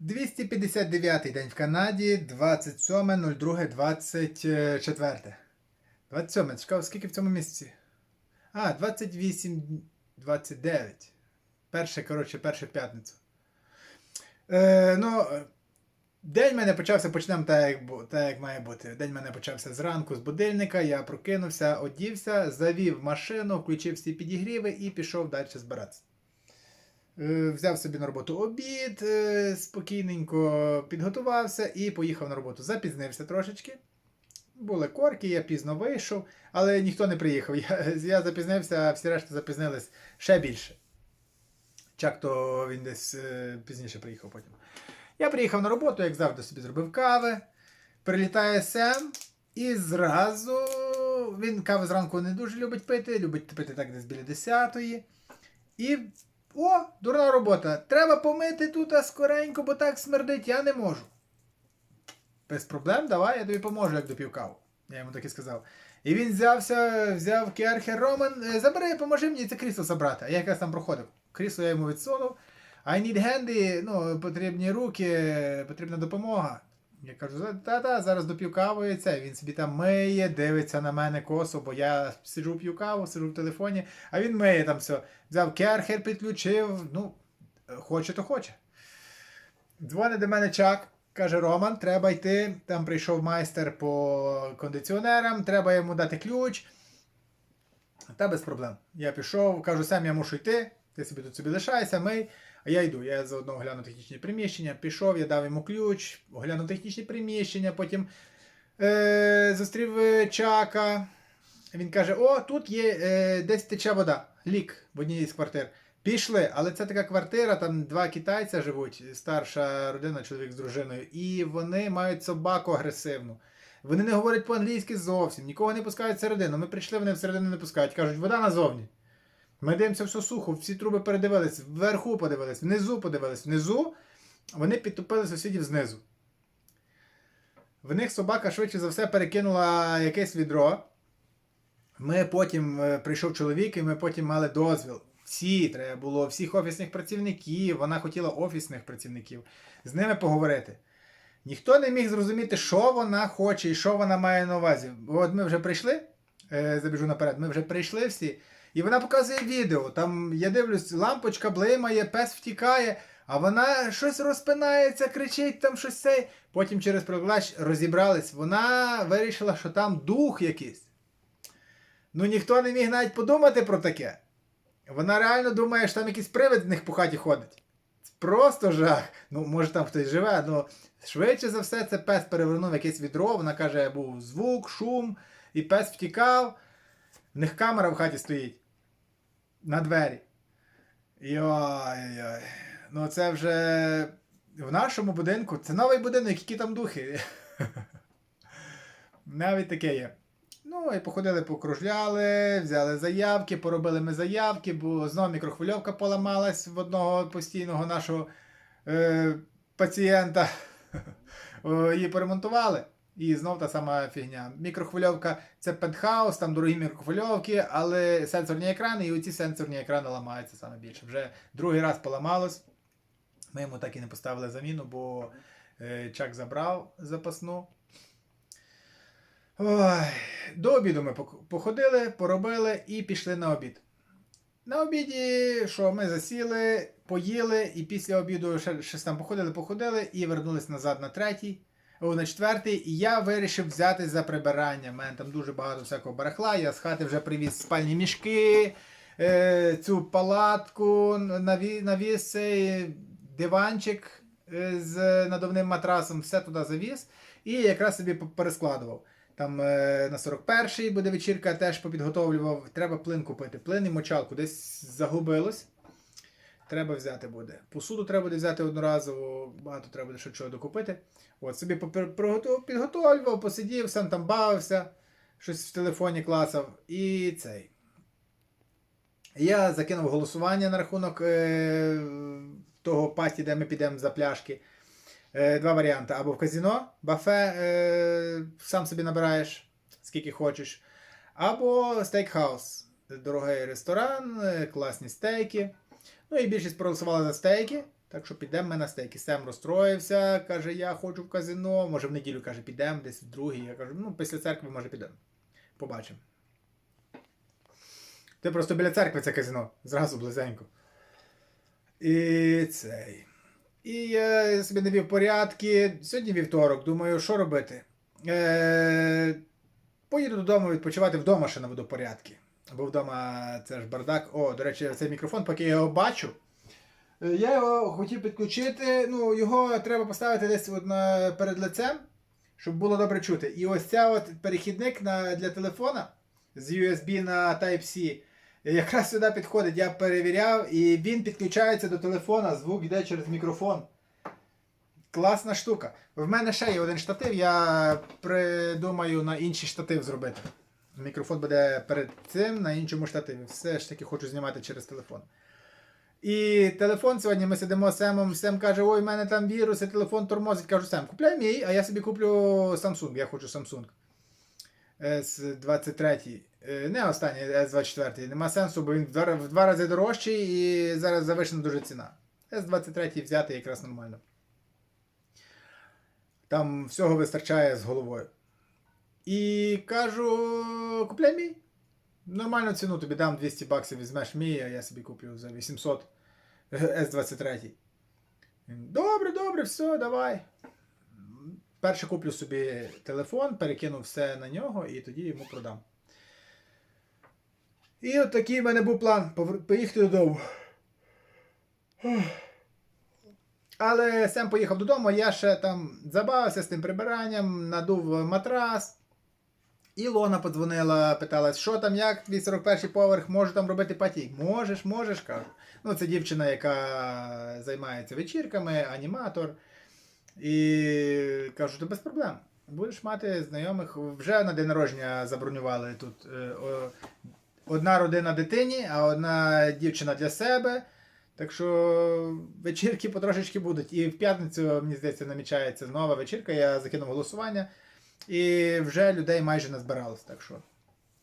259 день в Канаді, 27.02.24. 27. Чекав, скільки в цьому місяці? А, 28, 29. Перше, коротше, перше п'ятницю. Е, ну, день мене почався, почнемо так як, так, як має бути. День мене почався зранку з будильника, я прокинувся, одівся, завів машину, включив всі підігріви і пішов далі збиратися. Е, Взяв собі на роботу обід, е, спокійненько підготувався і поїхав на роботу. Запізнився трошечки. Були корки, я пізно вийшов, але ніхто не приїхав. Я, я запізнився, а всі решта запізнились ще більше. Чак то він десь е, пізніше приїхав потім. Я приїхав на роботу, як завжди, собі зробив кави. Прилітає Сем, і зразу він кави зранку не дуже любить пити, любить пити так десь біля 10-ї. І о, дурна робота. Треба помити тут скоренько, бо так смердить, я не можу. Без проблем, давай, я тобі поможу, як допів каву. Я йому так і сказав. І він взявся, взяв керхер Роман, «Е, забери, поможи мені це крісло забрати. А я якраз там проходив. Крісло я йому відсунув. I need handy, ну, потрібні руки, потрібна допомога. Я кажу, та-та, зараз доп'ю каву і це. Він собі там миє, дивиться на мене косо, бо я сиджу п'ю каву, сиджу в телефоні, а він миє там все. Взяв керхер, підключив, ну, хоче, то хоче. Дзвонить до мене Чак, каже: Роман, треба йти. Там прийшов майстер по кондиціонерам, треба йому дати ключ. Та без проблем. Я пішов, кажу, сам я мушу йти, ти собі тут собі лишайся, мий. А я йду. Я заодно огляну технічні приміщення. Пішов, я дав йому ключ, оглянув технічні приміщення, потім е, зустрів е, Чака. Він каже: О, тут є е, десь тече вода, лік в одній з квартир. Пішли, але це така квартира, там два китайця живуть, старша родина, чоловік з дружиною, і вони мають собаку агресивну. Вони не говорять по-англійськи зовсім, нікого не пускають всередину. Ми прийшли, вони всередину не пускають. Кажуть, вода назовні. Ми дивимося все сухо, всі труби передивились, вверху подивились, внизу подивились. Внизу вони підтопили сусідів знизу. В них собака швидше за все перекинула якесь відро. Ми потім е, прийшов чоловік, і ми потім мали дозвіл. Всі треба було, всіх офісних працівників. Вона хотіла офісних працівників з ними поговорити. Ніхто не міг зрозуміти, що вона хоче і що вона має на увазі. От ми вже прийшли, е, забіжу наперед, ми вже прийшли всі, і вона показує відео. Там я дивлюсь, лампочка блимає, пес втікає, а вона щось розпинається, кричить там щось цей. Потім через перекладач розібрались. Вона вирішила, що там дух якийсь. Ну ніхто не міг навіть подумати про таке. Вона реально думає, що там якийсь привид з них по хаті ходить. Просто жах. Ну, може там хтось живе, ну швидше за все, це пес перевернув якесь відро. Вона каже, був звук, шум, і пес втікав. В них камера в хаті стоїть. На двері. Йой-йой. Ну це вже в нашому будинку. Це новий будинок, які там духи. Навіть таке є. Ну, і походили, покружляли, взяли заявки, поробили ми заявки, бо знову мікрохвильовка поламалась в одного постійного нашого е, пацієнта. Її поремонтували. І знов та сама фігня. Мікрохвильовка це пентхаус, там дорогі мікрохвильовки, але сенсорні екрани, і оці сенсорні екрани ламаються саме більше. Вже другий раз поламалось. Ми йому так і не поставили заміну, бо е, Чак забрав запасну. Ой, до обіду ми походили, поробили і пішли на обід. На обіді, що ми засіли, поїли, і після обіду ще щось там походили, походили і вернулись назад на третій, о, на четвертий. І я вирішив взяти за прибирання. У мене там дуже багато всякого барахла. Я з хати вже привіз спальні мішки, е, цю палатку, наві, навіс цей диванчик е, з надувним матрасом, все туди завіз. І якраз собі перескладував. Там е, на 41-й буде вечірка, теж попідготовлював. Треба плин купити. Плин і мочалку десь загубилось. Треба взяти буде. Посуду треба буде взяти одноразово, багато треба буде ще чого докупити. От собі підготовлював, посидів, сам там бавився, щось в телефоні клацав. І цей. Я закинув голосування на рахунок е, того паті, де ми підемо за пляшки. Е, два варіанти. Або в казіно, бафе, е, сам собі набираєш, скільки хочеш. Або стейкхаус. Дорогий ресторан, е, класні стейки. Ну і більшість проголосували за стейки, Так що підемо ми на стейки. Сем розстроївся, каже, я хочу в казино. Може в неділю каже, підемо десь в другий. Я кажу, ну після церкви може підемо. Побачимо. Ти просто біля церкви це казино, зразу близенько. І цей. І я собі навів порядки. Сьогодні вівторок, думаю, що робити. Е, поїду додому відпочивати вдома ще наведу порядки. Бо вдома це ж бардак. О, до речі, цей мікрофон, поки я його бачу. е, Я його хотів підключити. Ну, його треба поставити десь от на, перед лицем, щоб було добре чути. І ось ця от перехідник на, для телефона з USB на Type-C. Якраз сюди підходить, я перевіряв, і він підключається до телефона, звук йде через мікрофон. Класна штука. В мене ще є один штатив, я придумаю на інший штатив зробити. Мікрофон буде перед цим на іншому штативі. Все ж таки хочу знімати через телефон. І телефон сьогодні ми сидимо з Семом. Сем каже: Ой, в мене там вірус, і телефон тормозить. Кажу, Сем, купляй мій, а я собі куплю Samsung. Я хочу Samsung. S23. Е, Не останній S24. Нема сенсу, бо він в два, рази дорожчий і зараз завишена дуже ціна. S23 взяти якраз нормально. Там всього вистачає з головою. І кажу, купляй мій. Нормальну ціну тобі дам 200 баксів, візьмеш мій, а я собі куплю за 800 S23. Добре, добре, все, давай. Перше куплю собі телефон, перекину все на нього і тоді йому продам. І от такий в мене був план поїхати додому. Але Сем поїхав додому, я ще там забавився з тим прибиранням, надув матрас. Ілона подзвонила, питалась, що там, як твій 41 поверх, можу там робити паті. Можеш, можеш, кажу. Ну, це дівчина, яка займається вечірками, аніматор. І кажу, то без проблем. Будеш мати знайомих. Вже на день народження забронювали тут е, одна родина дитині, а одна дівчина для себе. Так що вечірки потрошечки будуть. І в п'ятницю, мені здається, намічається нова вечірка. Я закинув голосування. І вже людей майже назбиралось. Так що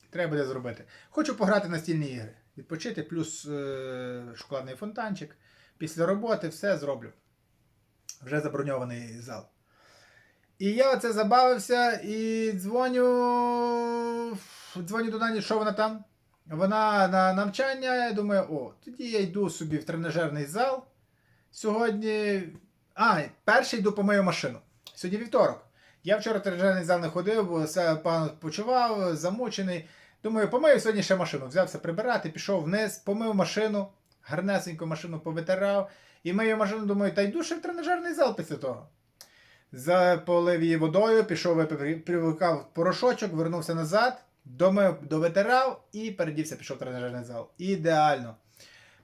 треба буде зробити. Хочу пограти на стільні ігри. Відпочити, плюс е- шоколадний фонтанчик. Після роботи все зроблю. Вже заброньований зал. І я оце забавився і дзвоню. Дзвоню до Нані, що вона там? Вона на навчання, я думаю, о, тоді я йду собі в тренажерний зал. Сьогодні. А, перший йду помию машину. Сьогодні вівторок. Я вчора тренажерний зал не ходив, бо все пан почував, замучений. Думаю, помию сьогодні ще машину. Взявся прибирати, пішов вниз, помив машину, гарнесенько машину повитирав. І мию машину, думаю, та йду ще в тренажерний зал після того. Заполив її водою, пішов, привикав порошочок, вернувся назад, домив, довитирав і передівся, пішов в тренажерний зал. Ідеально.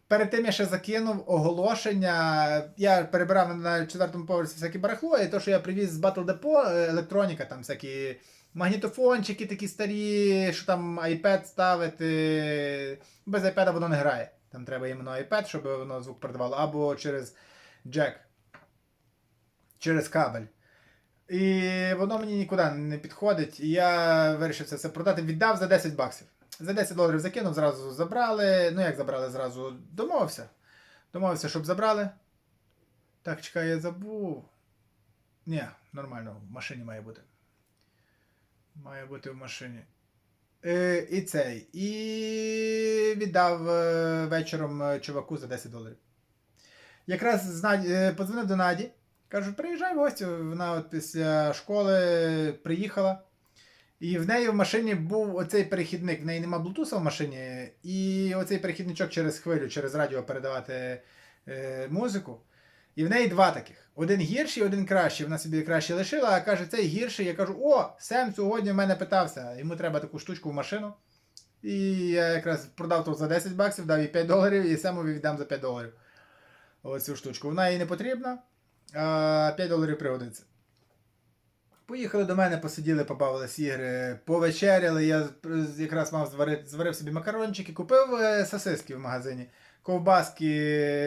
Перед тим я ще закинув оголошення. Я перебирав на четвертому поверсі всякі барахло, і то, що я привіз з Battle Depot, е, електроніка, там всякі магнітофончики такі старі, що там iPad ставити. Без iPad воно не грає. Там треба іменно iPad, щоб воно звук передавало, або через джек. Через кабель. І воно мені нікуди не підходить. І я вирішив це все продати. Віддав за 10 баксів. За 10 доларів закинув, зразу забрали. Ну як забрали, зразу домовився. Домовився, щоб забрали. Так, чекай, я забув. Ні, нормально, в машині має бути. Має бути в машині. Е, і цей. І віддав е, вечором е, чуваку за 10 доларів. Якраз е, подзвонив до Наді. Кажу, приїжджай в гості. Вона от після школи приїхала. І в неї в машині був оцей перехідник. В неї нема блутуса в машині. І оцей перехідничок через хвилю, через радіо передавати е, музику. І в неї два таких. Один гірший, один кращий. Вона собі краще лишила, а каже, цей гірший. Я кажу: о, Сем сьогодні в мене питався. Йому треба таку штучку в машину. І я якраз продав то за 10 баксів, дав їй 5 доларів, і Семові віддам за 5 доларів. Оцю штучку. Вона їй не потрібна, а 5 доларів пригодиться. Поїхали до мене, посиділи, побавились ігри, повечеряли. Я якраз мав зварити, зварив собі макарончики, купив е, сосиски в магазині, ковбаски.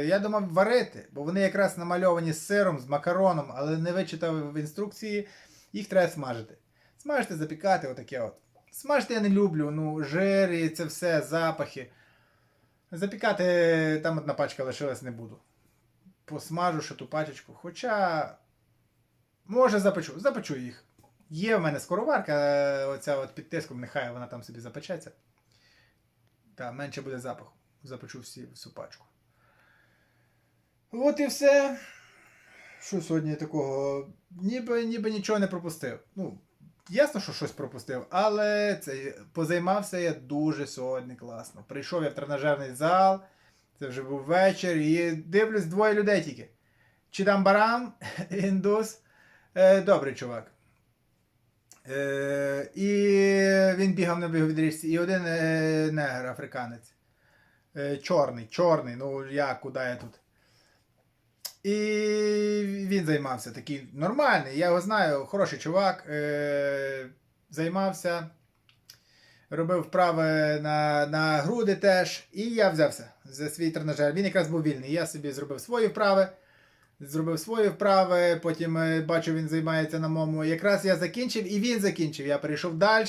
Я думав варити, бо вони якраз намальовані з сиром, з макароном, але не вичитав в інструкції, їх треба смажити. Смажити, запікати, отаке от. Смажити я не люблю, ну, жир і це все, запахи. Запікати там одна пачка лишилась, не буду. посмажу ще ту пачечку. Хоча. Може запечу. Запечу їх. Є в мене скороварка, оця от під тиском, нехай вона там собі запечеться. Та менше буде запаху. Запечу всі всю пачку. От і все. Що сьогодні такого? Ніби, ніби нічого не пропустив. Ну, ясно, що щось пропустив, але це, позаймався я дуже сьогодні класно. Прийшов я в тренажерний зал, це вже був вечір, і дивлюсь двоє людей тільки. Чидамбарам, індус, е, добрий чувак. Е, і він бігав на біговідрічці, і один е, негр, африканець. Е, чорний, чорний, ну я куди я тут. І він займався такий нормальний, я його знаю, хороший чувак. Е, займався, робив вправи на, на груди теж. І я взявся за свій тренажер. Він якраз був вільний. Я собі зробив свої вправи. Зробив свої вправи, потім е, бачу, він займається на моєму. Якраз я закінчив, і він закінчив. Я перейшов далі.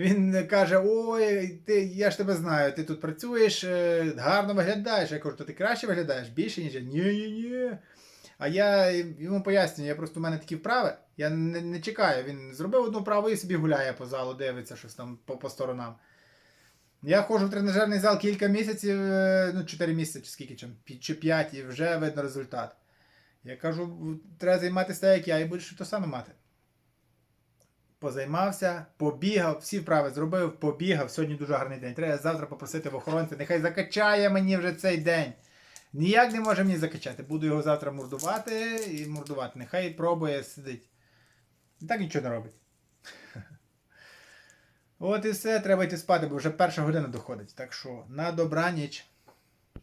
Він каже: Ой, ти, я ж тебе знаю, ти тут працюєш, е, гарно виглядаєш. Я кажу, то ти краще виглядаєш, більше, ніж я. Ні, ні, ні. А я йому пояснюю, я просто у мене такі вправи, я не, не чекаю. Він зробив одну вправу і собі гуляє по залу, дивиться щось там по, по сторонам. Я ходжу в тренажерний зал кілька місяців, е, ну 4 місяці чи скільки чи 5, і вже видно результат. Я кажу, треба займатися так, як я, і будеш то саме мати. Позаймався, побігав, всі вправи зробив, побігав. Сьогодні дуже гарний день. Треба завтра попросити в охоронця, нехай закачає мені вже цей день. Ніяк не може мені закачати. Буду його завтра мордувати і мордувати. Нехай пробує сидить. І так нічого не робить. От і все, треба йти спати, бо вже перша година доходить. Так що на добраніч.